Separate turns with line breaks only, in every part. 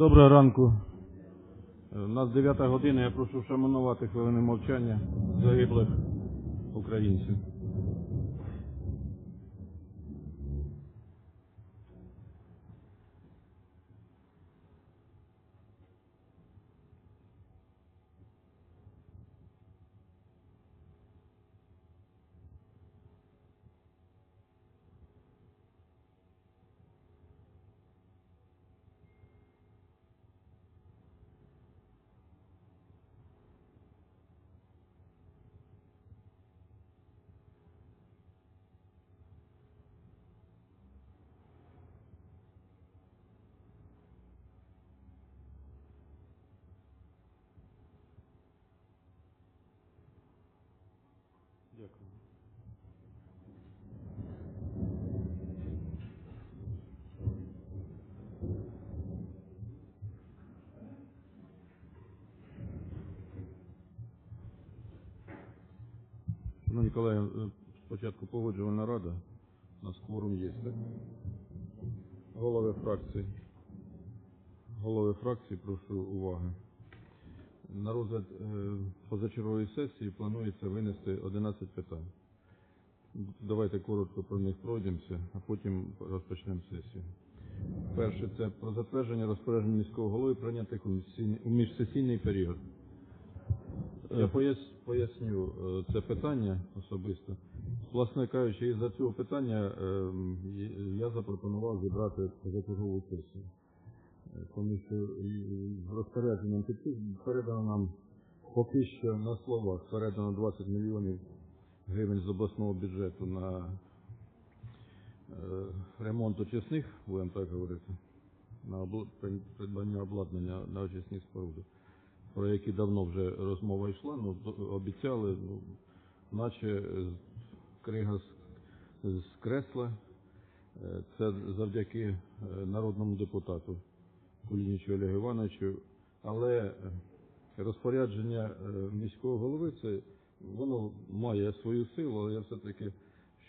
Доброго ранку. Е, У нас 9 година, я прошу вшаманувати хвилини мовчання загиблих українців. Дякую. Шановні колеги, е, спочатку погоджувальна рада. У нас кворум є, так? Голови фракцій. Голови фракцій, прошу уваги. На розгляд е, позачергової сесії планується винести 11 питань. Давайте коротко про них пройдемося, а потім розпочнемо сесію. Перше це про затвердження розпорядження міського голови прийнятих у міжсесійний- період. Я пояс- поясню е, це питання особисто. Власне кажучи, із-за цього питання е, я запропонував зібрати позачергову сесію. Тому що розпорядженням передано нам поки що на словах передано 20 мільйонів гривень з обласного бюджету на е, ремонт очисних, будемо так говорити, на придбання обладнання на очисні споруди, про які давно вже розмова йшла, ну обіцяли, ну, наче крига з, з кресла. Е, Це завдяки е, народному депутату Кулінічу Олегу Івановичу. Але е, розпорядження е, міського голови це воно має свою силу, але я все-таки,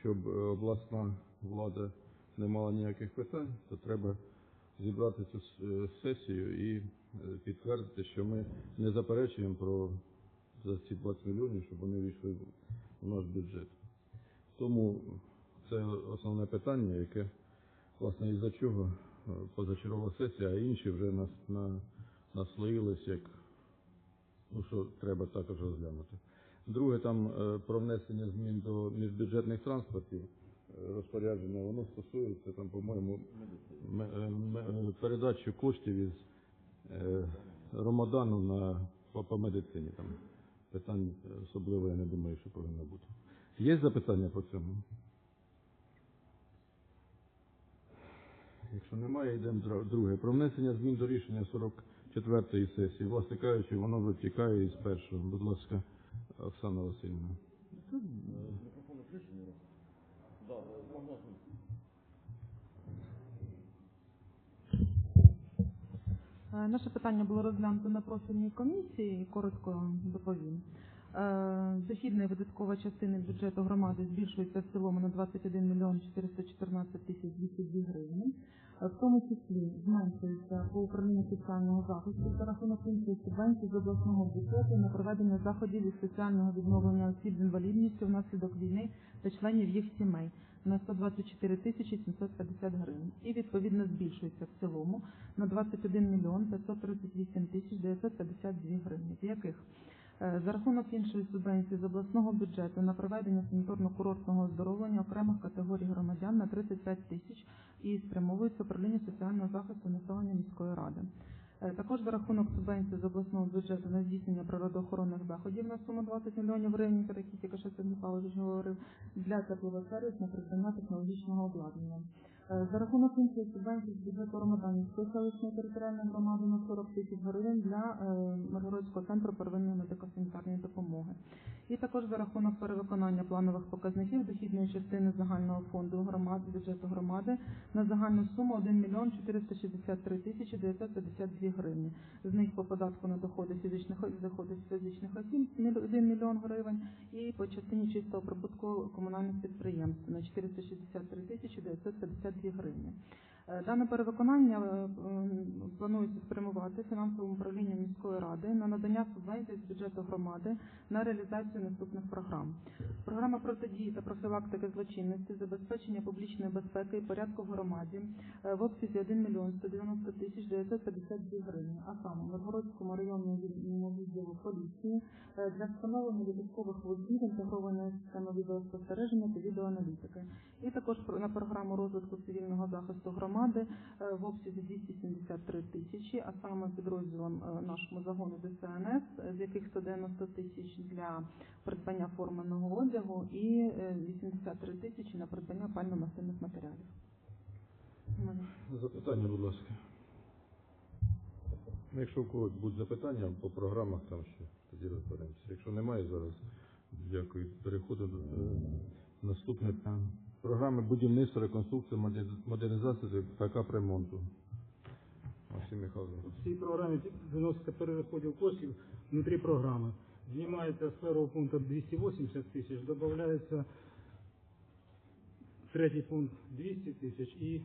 щоб е, обласна влада не мала ніяких питань, то треба зібрати цю сесію і підтвердити, що ми не заперечуємо про за ці 20 мільйонів, щоб вони війшли в наш бюджет. Тому це основне питання, яке, власне, із-за чого е, позачергова сесія, а інші вже нас, на, наслоїлись, як ну, що треба також розглянути. Друге, там е, про внесення змін до міжбюджетних транспортів е, розпорядження, воно стосується там, по-моєму, е, е, коштів із е, Ромадану на по, по медицині. Там питань особливо я не думаю, що повинно бути. Є запитання по цьому? Якщо немає, йдемо друге. Про внесення змін до рішення 44-ї сесії. Власне кажучи, воно витікає із першого. Будь ласка, Оксана Васильівна.
Е, Наше питання було розглянуто на профільній комісії, коротко доповім. Е, Дохідна і видаткова частини бюджету громади збільшується в цілому на 21 мільйон 414 тисяч 202 гривні. Е, В тому числі зменшується по управлінню соціального захисту за рахунок іншої субвенції з обласного бюджету на проведення заходів із соціального відновлення осіб з інвалідністю внаслідок війни та членів їх сімей на 124 тисячі 750 гривень. І відповідно збільшується в цілому на 21 мільйон 538 тисяч 952 гривні, з яких за рахунок іншої субвенції з обласного бюджету на проведення санітарно-курортного оздоровлення окремих категорій громадян на 35 тисяч і спрямовується управління соціального захисту населення міської ради. Е, Також за рахунок субвенції з обласного бюджету на здійснення природоохоронних заходів на суму 20 мільйонів гривень, про які тільки що Сергій Павлович говорив, для теплових сервіс на придбання технологічного обладнання. Е, За рахунок іншої субвенції з бюджету Ромаданівської селищної територіальної громади на 40 тисяч гривень для е, Миргородського центру первинної медико-санітарної допомоги. І також за рахунок перевиконання планових показників дохідної частини загального фонду громади, бюджету громади на загальну суму 1 мільйон 463 тисячі 952 гривні. З них по податку на доходи фізичних доходи фізичних осіб 1 мільйон гривень і по частині чистого прибутку комунальних підприємств на 463 тисячі 952 гривні. Е, Дане перевиконання е, планується спрямувати фінансовим управлінням міської ради на надання субвенцій з бюджету громади на реалізацію наступних програм. Програма протидії та профілактики злочинності, забезпечення публічної безпеки і порядку громаді е, в обсязі 1 мільйон 190 тисяч 952 гривні, а саме Новгородському районному відділу поліції для встановлення додаткових вузлів інтегрованої системи відеоспостереження та відеоаналітики. І також на програму розвитку цивільного захисту громади е, в обсязі 273 тисячі, а саме підрозділом е, нашому загону ДСНС, е, з яких 190 тисяч для придбання форменого одягу і е, 83 тисячі на придбання пально-мастильних матеріалів.
Запитання, будь ласка. Ну, Якщо у когось будуть запитання по програмах, там ще тоді розберемося. Якщо немає зараз, дякую. Переходимо до е, наступне. Програми будівництва, реконструкції, модернізації та капремонту. Максим Михайлович.
В цій програмі виноситься перерозподіл коштів внутрі програми. Знімається з першого пункту 280 тисяч, додається третій пункт 200 тисяч і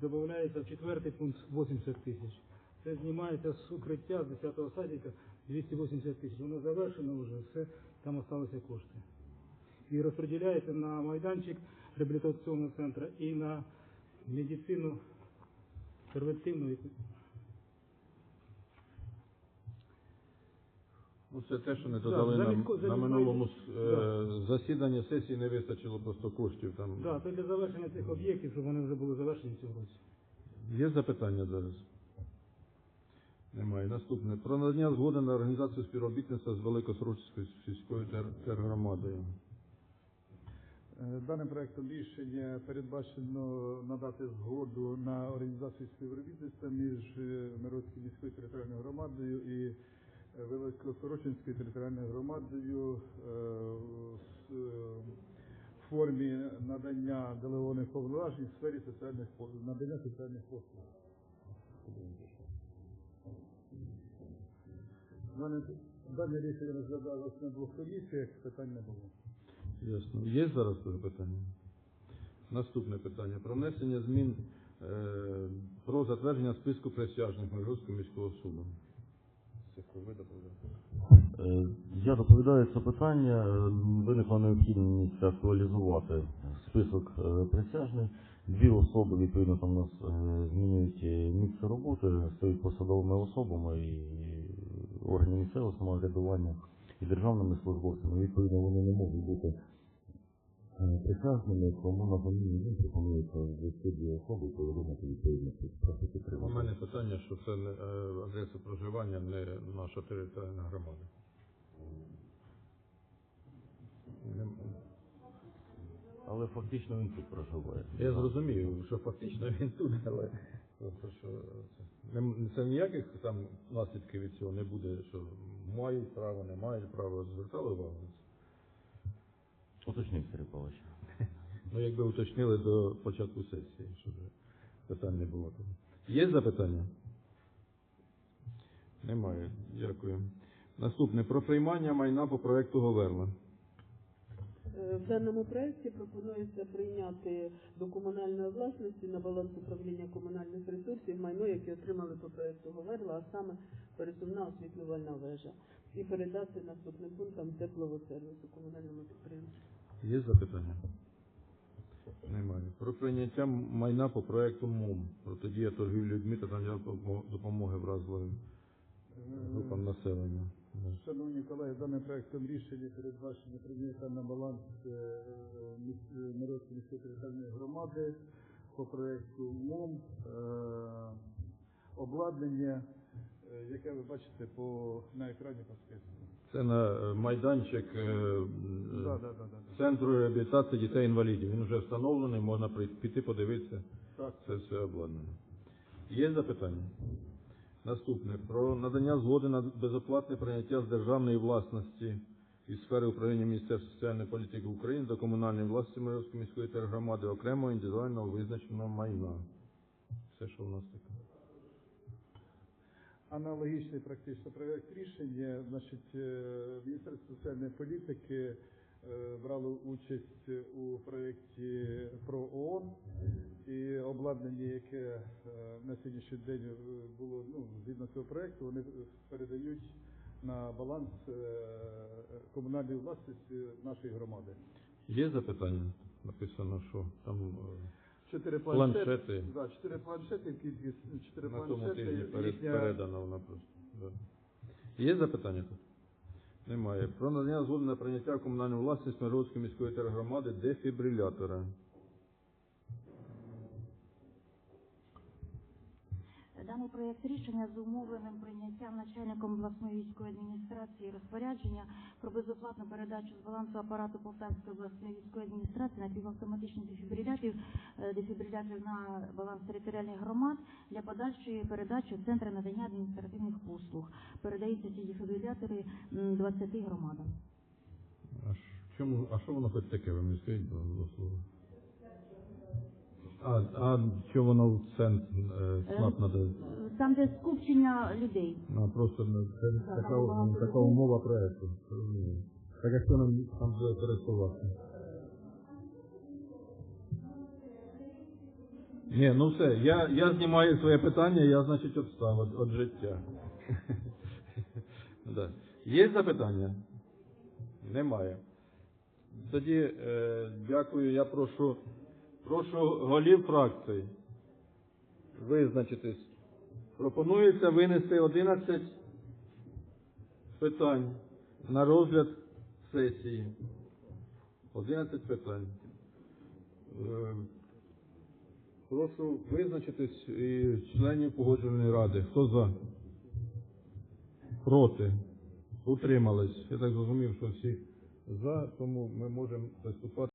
додається четвертий пункт 80 тисяч. Це знімається з укриття з 10-го садика 280 тисяч. Воно завершено вже, все, там залишилися кошти. І розподіляється на майданчик реабілітаційного центру і на медицину первентивну яку-
Ну, це те, що не додали
за
на,
місько-
на минулому е, засіданні сесії, не вистачило просто коштів. Там.
Да, це для завершення цих об'єктів, щоб вони вже були завершені цього році.
Є запитання зараз? Немає. Наступне. Про надання згоди на організацію співробітництва з Великосрочською сільською тер- тергромадою.
Е, Даним проектом рішення передбачено надати згоду на організацію співробітництва між е, Миродською міською територіальною громадою і е, Великосорочинською територіальною громадою в формі надання делегованих повноважень в сфері соціальних надання соціальних послуг. Дане, рішення розглядалось на двох комісіях, питань не було.
Ясно. Є зараз запитання? Наступне питання. Про внесення змін е, про затвердження списку присяжних Миргородського міського суду.
Е, Я доповідаю це питання. Виникла необхідність актуалізувати список е, присяжних. Дві особи, відповідно, там у нас е, змінюють місце роботи, стають посадовими особами і органів місцевого самоврядування і державними службовцями. Відповідно, вони не можуть бути е, присяжними, тому на заміну їм пропонується ввести дві особи і повідомити відповідно. Прошу
У мене питання, що це не е, адреса проживання, не наша територіальна громада.
Але фактично він тут проживає.
Я зрозумію, що фактично він тут, але просто що це, це ніяких там наслідків від цього не буде, що мають право, не мають права. Звертали увагу на це?
Уточнив Сергій Павлович.
Ну, якби уточнили до початку сесії, щоб вже питань не було. Є запитання? Немає. Дякую. Наступне про приймання майна по проекту Говерла.
Е, В даному проєкті пропонується прийняти до комунальної власності на баланс управління комунальних ресурсів майно, яке отримали по проєкту Говерла, а саме пересувна освітлювальна вежа, і передати наступним пунктам теплового сервісу комунальному підприємству.
Є запитання? Немає. Про прийняття майна по проекту МОМ. Протидія торгівлі людьми та надання допомо- допомоги вразливим групам населення.
Шановні колеги, даним проектом рішення передбачено прийняття на баланс е, е, е, Миродської міської територіальної громади по проекту МОМ е, обладнання, е, яке ви бачите по, на екрані по списку.
Це на е, майданчик е,
Да, да, да, да, да.
Центру реабілітації дітей-інвалідів. Він вже встановлений, можна при- піти подивитися.
Так.
Це все обладнання. Є запитання? Наступне. Про надання згоди на безоплатне прийняття з державної власності із сфери управління Міністерства соціальної політики України до комунальної власності Мирівської міської тергромади окремого індивідуального визначеного майна. Все, що в нас таке.
Аналогічний практично проект рішення, значить, е, Міністерство соціальної політики е, брало участь у проєкті про ООН І обладнання, яке е, на сьогоднішній день було ну, згідно цього проекту, вони передають на баланс комунальної власності нашої громади.
Є запитання? Написано, що там
Чотири
Планшети.
планшети. Да, чотири планшети, кількість чотири
на тому
планшети.
тижні перед,
їхня-
передано вона просто. Да. Є запитання тут? Немає. Про надання згоди на прийняття в комунальну власність Миргородської міської тергромади дефібрилятора.
Даний проєкт рішення зумовленим прийняттям начальником обласної військової адміністрації розпорядження про безоплатну передачу з балансу апарату Полтавської обласної військової адміністрації напівавтоматичних дефібриляторів, е, дефібриляторів на баланс територіальних громад для подальшої передачі в центри надання адміністративних послуг. Передаються ці дефібрилятори м, 20 громадам.
А що воно хоч таке, ви мені скажіть, ласка, слово? А, а що воно в центр е, СНАП надає?
Там, де скупчення людей.
А, просто ну, це така, така умова проекту. розумію. Так як нам там буде користуватися? Ні, ну все, я, я знімаю своє питання, я, значить, відстав від, від життя. да. Є запитання? Немає. Тоді е, дякую, я прошу, прошу голів фракцій визначитись. Пропонується винести 11 питань на розгляд сесії. 11 питань. Е, Прошу визначитись і членів погоджувальної ради. Хто за? Проти? Утримались. Я так зрозумів, що всі за, тому ми можемо приступати.